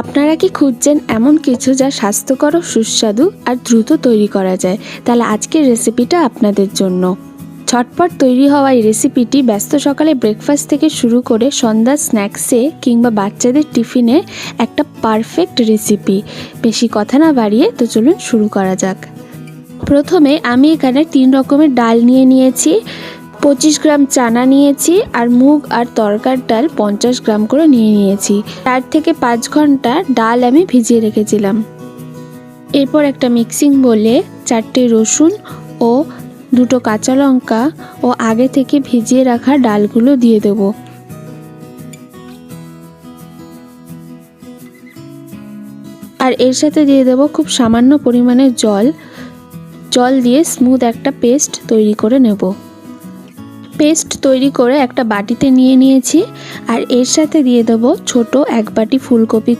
আপনারা কি খুঁজছেন এমন কিছু যা স্বাস্থ্যকর সুস্বাদু আর দ্রুত তৈরি করা যায়? তাহলে আজকের রেসিপিটা আপনাদের জন্য। ছটপট তৈরি হওয়া এই রেসিপিটি ব্যস্ত সকালে ব্রেকফাস্ট থেকে শুরু করে সন্ধ্যা স্ন্যাক্সে কিংবা বাচ্চাদের টিফিনে একটা পারফেক্ট রেসিপি। বেশি কথা না বাড়িয়ে তো চলুন শুরু করা যাক। প্রথমে আমি এখানে তিন রকমের ডাল নিয়ে নিয়েছি। পঁচিশ গ্রাম চানা নিয়েছি আর মুগ আর তরকার ডাল পঞ্চাশ গ্রাম করে নিয়ে নিয়েছি। চার থেকে পাঁচ ঘণ্টা ডাল আমি ভিজিয়ে রেখেছিলাম। এরপর একটা মিক্সিং বলে চারটে রসুন ও দুটো কাঁচা লঙ্কা ও আগে থেকে ভিজিয়ে রাখা ডালগুলো দিয়ে দেবো। আর এর সাথে দিয়ে দেবো খুব সামান্য পরিমাণে জল। জল দিয়ে স্মুথ একটা পেস্ট তৈরি করে নেব। পেস্ট তৈরি করে একটা বাটিতে নিয়ে নিয়েছি আর এর সাথে দিয়ে দেবো ছোট এক বাটি ফুলকপি